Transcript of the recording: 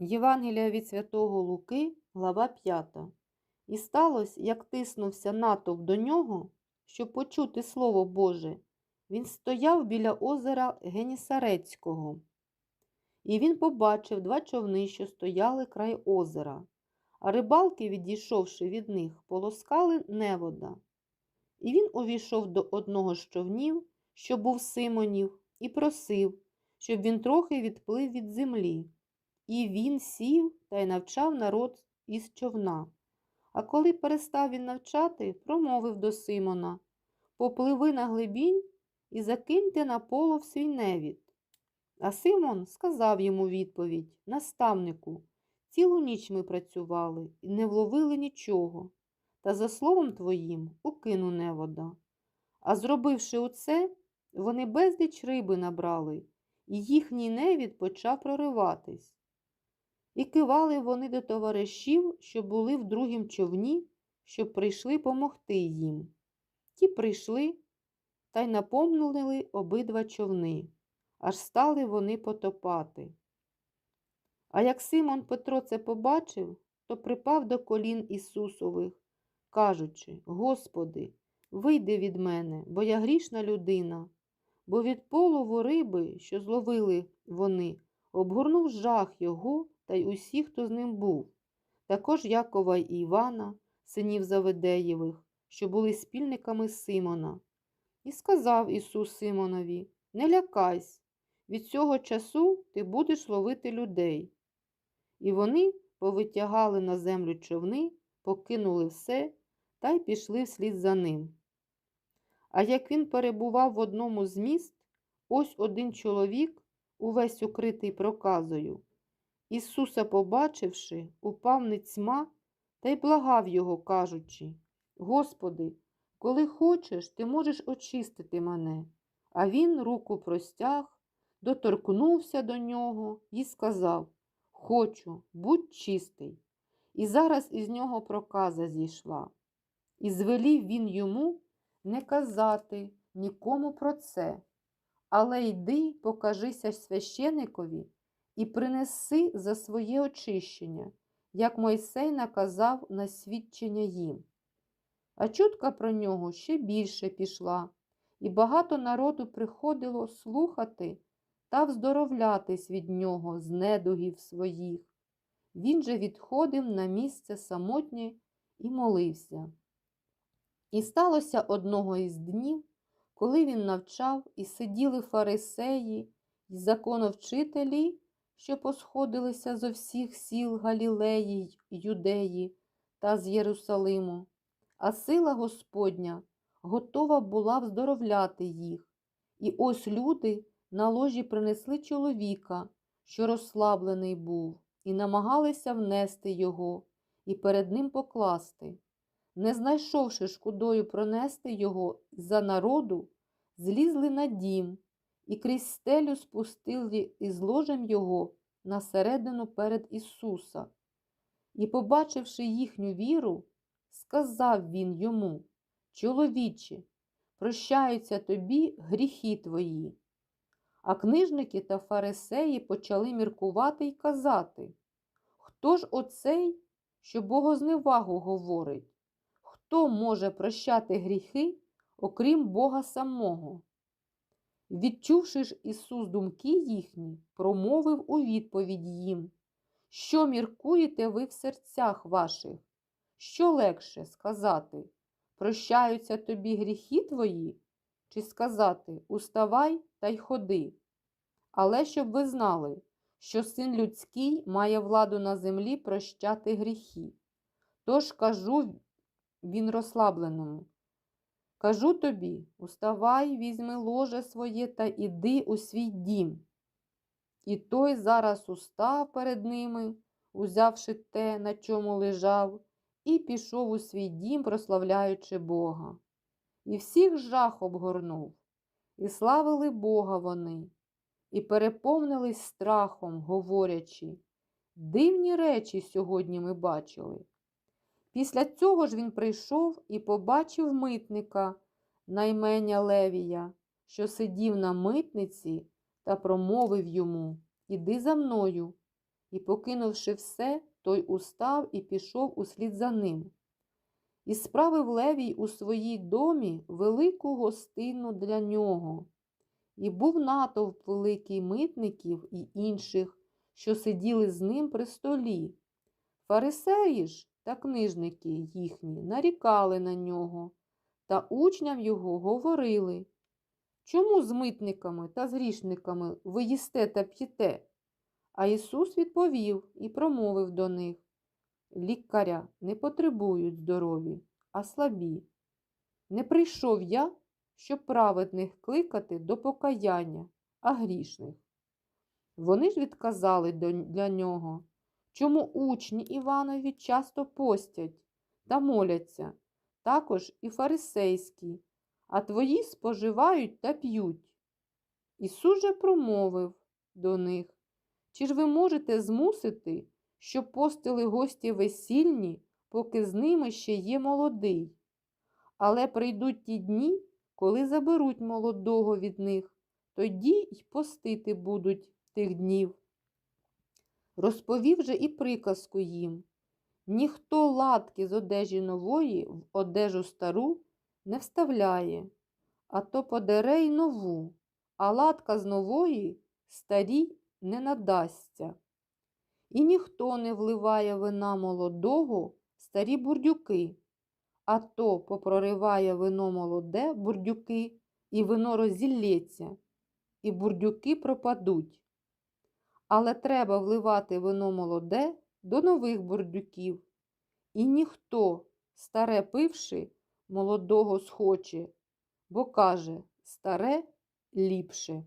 Євангелія від Святого Луки, глава 5. І сталося, як тиснувся натовп до нього, щоб почути Слово Боже, він стояв біля озера Генісарецького. І він побачив два човни, що стояли край озера, а рибалки, відійшовши від них, полоскали невода. І він увійшов до одного з човнів, що був Симонів, і просив, щоб він трохи відплив від землі. І він сів та й навчав народ із човна. А коли перестав він навчати, промовив до Симона Попливи на глибінь і закиньте на полов свій невід. А Симон сказав йому відповідь Наставнику, цілу ніч ми працювали і не вловили нічого, та за словом твоїм укину невода. А зробивши оце, вони безліч риби набрали, і їхній невід почав прориватись. І кивали вони до товаришів, що були в другім човні, щоб прийшли помогти їм. Ті прийшли та й наповнили обидва човни, аж стали вони потопати. А як Симон Петро це побачив, то припав до колін Ісусових, кажучи Господи, вийди від мене, бо я грішна людина, бо від полову риби, що зловили вони, обгорнув жах його та й усіх, хто з ним був, також Якова і Івана, синів Заведеєвих, що були спільниками Симона. І сказав Ісус Симонові: Не лякайся, від цього часу ти будеш ловити людей. І вони повитягали на землю човни, покинули все та й пішли вслід за ним. А як він перебував в одному з міст, ось один чоловік, увесь укритий проказою, Ісуса, побачивши, упав ницьма та й благав його, кажучи Господи, коли хочеш, ти можеш очистити мене. А він руку простяг, доторкнувся до нього і сказав Хочу, будь чистий. І зараз із нього проказа зійшла. І звелів він йому не казати нікому про це, але йди, покажися священикові і принеси за своє очищення, як Мойсей наказав на свідчення їм. А чутка про нього ще більше пішла, і багато народу приходило слухати та вздоровлятись від нього з недугів своїх. Він же відходив на місце самотнє і молився. І сталося одного із днів, коли він навчав, і сиділи фарисеї й законовчителі, що посходилися зо всіх сіл Галілеї, Юдеї та з Єрусалиму, а сила Господня готова була вздоровляти їх. І ось люди на ложі принесли чоловіка, що розслаблений був, і намагалися внести його і перед ним покласти. Не знайшовши шкодою пронести його за народу, злізли на дім і крізь стелю спустили із ложем його на середину перед Ісуса. І, побачивши їхню віру, сказав він йому Чоловіче, прощаються тобі гріхи твої. А книжники та фарисеї почали міркувати й казати Хто ж оцей, що богозневагу говорить? Хто може прощати гріхи, окрім Бога самого? Відчувши ж Ісус думки їхні, промовив у відповідь їм, що міркуєте ви в серцях ваших? Що легше сказати, прощаються тобі гріхи твої, чи сказати Уставай та й ходи. Але щоб ви знали, що син людський має владу на землі прощати гріхи. Тож кажу він розслабленому. Кажу тобі, уставай, візьми ложе своє та іди у свій дім. І той зараз устав перед ними, узявши те, на чому лежав, і пішов у свій дім, прославляючи Бога. І всіх жах обгорнув, і славили Бога вони, і переповнились страхом, говорячи, дивні речі сьогодні ми бачили. Після цього ж він прийшов і побачив митника наймення Левія, що сидів на митниці, та промовив йому Іди за мною. І, покинувши все, той устав і пішов услід за ним. І справив Левій у своїй домі велику гостину для нього. І був натовп великий митників і інших, що сиділи з ним при столі. Фарисеї ж та книжники їхні нарікали на нього, та учням його говорили, чому з митниками та з грішниками ви їсте та п'єте? А Ісус відповів і промовив до них Лікаря не потребують здорові, а слабі. Не прийшов я, щоб праведних кликати до покаяння, а грішних. Вони ж відказали для нього, чому учні Іванові часто постять та моляться, також і фарисейські, а твої споживають та п'ють. Ісус же промовив до них, чи ж ви можете змусити, щоб постили гості весільні, поки з ними ще є молодий? Але прийдуть ті дні, коли заберуть молодого від них, тоді й постити будуть тих днів. Розповів же і приказку їм. Ніхто латки з одежі нової в одежу стару не вставляє, а то подере й нову, а латка з нової старій не надасться. І ніхто не вливає вина молодого старі бурдюки, а то попрориває вино молоде бурдюки, і вино розілється, і бурдюки пропадуть. Але треба вливати вино молоде до нових бурдюків, і ніхто, старе пивши, молодого схоче, бо каже старе ліпше.